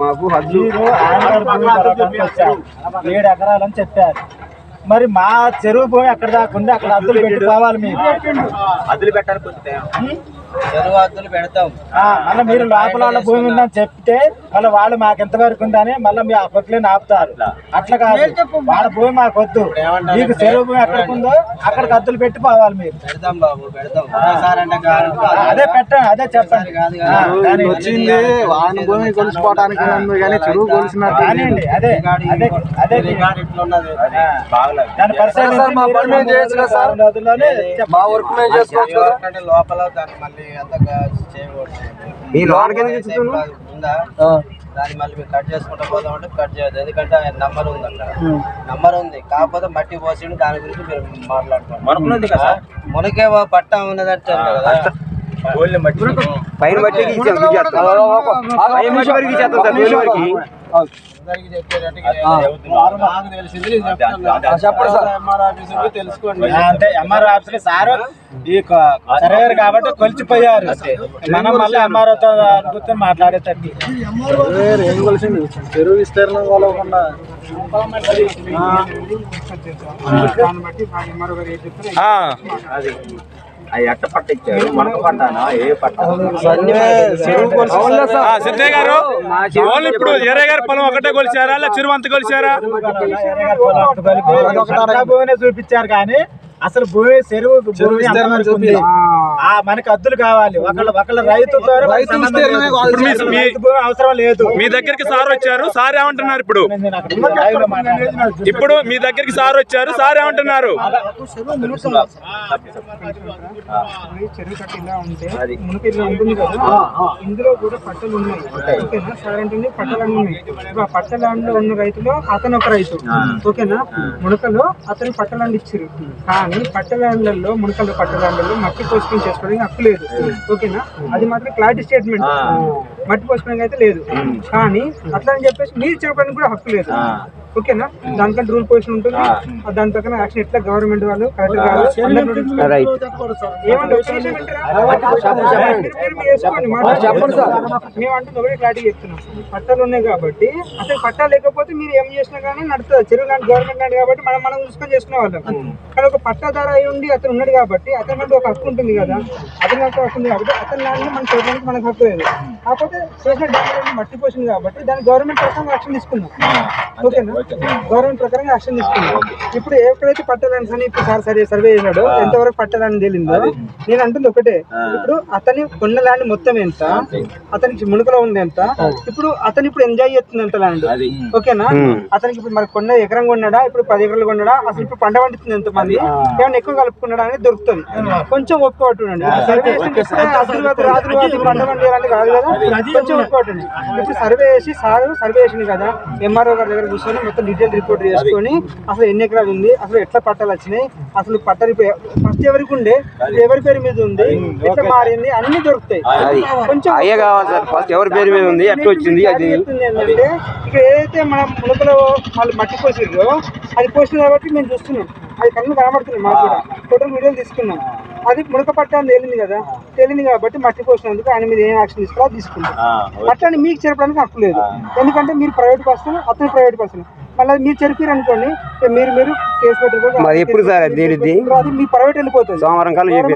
మాకు హద్దు ఏడు ఎకరాలని చెప్పారు మరి మా చెరువు భూమి ఎక్కడ దాకా ఉంది అక్కడ అద్దులు పెట్టుకోవాలి మీరు. అదులు పెట్టాలి కొంచెం హద్దులు పెడతాం. ఆ, మళ్ళీ మీరు లోపల వాళ్ళ భూమి ఉందని చెప్తే మళ్ళీ వాళ్ళు మాకు ఎంతవరకు ఉందని మళ్ళీ మీ ఆ పొట్లేని ఆపుతారు అట్లా కాదు. వాళ్ళ భూమి మాకు వద్దు. మీకు చెరువు భూమి ఎక్కడ ఉందో అక్కడికి అద్దులు పెట్టి పోవాలి మీరు. పెడతాం బాబు పెడతాం. అదే పెట్టండి అదే చెప్పండి. కాదు వచ్చింది వాహన భూమి కొలుసుకోవడానికి ఉంది కానీ చెరువు కొలిసినట్టు అదే అదే అదే ఇట్లా ఉన్నది ఆ, దాని సార్, మా వర్క్ మేము చేసుకోవచ్చు లోపల దాన్ని మళ్ళీ ఈ ఎందుకు ఇచ్చుతున్నావు? ఉందా దాన్ని మళ్ళీ మీరు కట్ చేసుకుంటూ పోదామంటే కట్ చేయదు ఎందుకంటే ఆయన నంబర్ ఉంది అక్కడ నంబర్ ఉంది కాకపోతే మట్టి పోసిండు దాని గురించి మీరు కదా సార్? మునకే పట్టా ఉన్నదంటే కదా పైన బట్టి నిమిషం వరకు అంటే ఎంఆర్ ఆఫీస్ సారు ఈ సర్వేర్ కాబట్టి కొలిచిపోయారు. మనం మళ్ళీ ఎంఆర్ఓ తో కూర్చొని మాట్లాడేటట్టు. ఏం కొలిసింది చెరువు విస్తీర్ణం కొలవకుండా ఆ. అవి ఎట్ట పట్ట ఇచ్చారు మనకు పట్టానా? ఏ సిద్ధయ్య గారు వాళ్ళు ఇప్పుడు ఎర్రయ్య గారి పొలం ఒకటే కొలిచారా? లేదా చెరువు అంత కొలిచారా భూమినే చూపించారు కానీ అసలు భూమి చెరువు? ఆ మనకి అద్దులు కావాలి. ఒకళ్ళ ఒకళ్ళ రైతు ద్వారా మనకి రైతు సంబంధం విస్తీర్ణమే లేదు. కావాలి. ఇప్పుడు మీ- అసలు మీ- రైతు భూమి అవసరం లేదు. మీ దగ్గరికి సార్ వచ్చారు సార్ ఏమంటున్నారు ఇప్పుడు. ఇప్పుడు మీ దగ్గరికి సార్ వచ్చారు సార్ ఏమంటున్నారు? ఇందులో కూడా పట్టలు ఉన్నాయి. సార్ పట్టలు ఉన్నాయి. ఇప్పుడు ఆ పట్ట ల్యాండ్లో ఉన్న రైతులో అతను ఒక రైతు. ఓకేనా? మునకలో అతను పట్ట ల్యాండ్ ఇచ్చారు. కానీ పట్ట ల్యాండ్లలో మునకలు పట్ట ల్యాండ్లలో మట్టి పోసుకొని చేసుకోవడానికి హక్కు లేదు. ఓకేనా? అది మాత్రం క్లారిటీ స్టేట్మెంట్. మట్టి పోసుకోవడానికి అయితే లేదు. కానీ అట్లా అని చెప్పేసి మీరు చెప్పడానికి కూడా హక్కు లేదు. ఓకేనా? దానికంటే రూల్ పొజిషన్ ఉంటుంది. ఆ. దాని ప్రకారం యాక్షన్ ఎట్లా గవర్నమెంట్ వాళ్ళు. మేము అంటే ఒకటే క్లారిటీ చెప్తున్నాం. పట్టాలు ఉన్నాయి కాబట్టి అసలు పట్టా లేకపోతే మీరు ఏం చేసినా కానీ నడుస్తుంది. చెరువు లాంటి గవర్నమెంట్ లాంటి కాబట్టి మనం మనం చూసుకొని చేసుకునే వాళ్ళం. కానీ ఒక పట్టాదార అయి ఉండి అతను ఉన్నాడు కాబట్టి అతని ఒక హక్కు ఉంటుంది కదా. అతని హక్కు ఉంది కాబట్టి అతని ల్యాండ్ మనం చూడడానికి మనకు హక్కు లేదు. కాకపోతే చేసిన డాక్యుమెంట్ మట్టి పోసింది కాబట్టి దాని గవర్నమెంట్ ప్రకారం యాక్షన్ తీసుకుందాం. ఓకేనా? గవర్నమెంట్ ప్రకారం యాక్షన్ తీసుకుందాం. ఇప్పుడు ఎక్కడైతే పట్టాలని అని ఇప్పుడు సార్ సర్వే సర్వే చేశాడో ఎంతవరకు పట్టాలని తేలిందో నేను అంటుంది ఒకటే. ఇప్పుడు అతని కొన్న ల్యాండ్ మొత్తం ఎంత? అతనికి మునుకలో ఉంది ఎంత? ఇప్పుడు అతను ఇప్పుడు ఎంజాయ్ చేస్తుంది ఎంత ల్యాండ్ ఓకేనా? అతనికి ఇప్పుడు మరి కొన్న ఎకరం కొన్నాడా? ఇప్పుడు పది ఎకరాలు కొన్నాడా? అసలు ఇప్పుడు పంట పండుతుంది ఎంత మంది ఏమైనా ఎక్కువ కలుపుకున్నాడా అనేది దొరుకుతుంది. కొంచెం ఒప్పుకోవట్టుండండి సర్వే కాదు, రాజులు పంట పండియాలని కాదు కదా. కొంచెం ఒప్పుకోవట్టుండి ఇప్పుడు సర్వే చేసి సార్ సర్వే చేసింది కదా ఎంఆర్ఓ గారి దగ్గర కూర్చొని మొత్తం డీటెయిల్ రిపోర్ట్ చేసుకొని అసలు ఎన్ని ఎకరాలు ఉంది అసలు ఎట్లా పట్టాలు వచ్చినాయి అసలు పట్టాలు ఫస్ట్ ఎవరికి ఉండే ఎవరి పేరు మీద ఉంది ఎట్లా మారింది అన్ని దొరుకుతాయి. కొంచెం అయ్యే కావాలి సార్. ఫస్ట్ ఎవరి పేరు మీద ఉంది ఎట్లా వచ్చింది అది. ఏంటంటే ఇక్కడ ఏదైతే మనం మునకలో వాళ్ళు మట్టి పోసిర్రో అది పోసింది కాబట్టి మేము చూస్తున్నాం. అది కన్ను కనబడుతుంది మాకు కూడా. ఫోటో వీడియోలు తీసుకున్నాం. అది మునక పట్ట అని తేలింది కదా. తేలింది కాబట్టి మట్టి పోసినందుకు ఆయన మీద ఏం యాక్షన్ తీసుకోవాలో తీసుకుంటాం అట్లని మీకు చెరపడానికి హక్కు లేదు. ఎందుకంటే మీరు ప్రైవేట్ పర్సన్ అతను ప్రైవేట్ పర్సన్. మళ్ళీ మీరు చెరిపారు అనుకోండి మీరు మీరు కేసు పెట్టుకోవాలి మరి ఎప్పుడు సార్ అది మీ ప్రైవేట్ వెళ్ళిపోతుంది. సోమవారం చెప్పి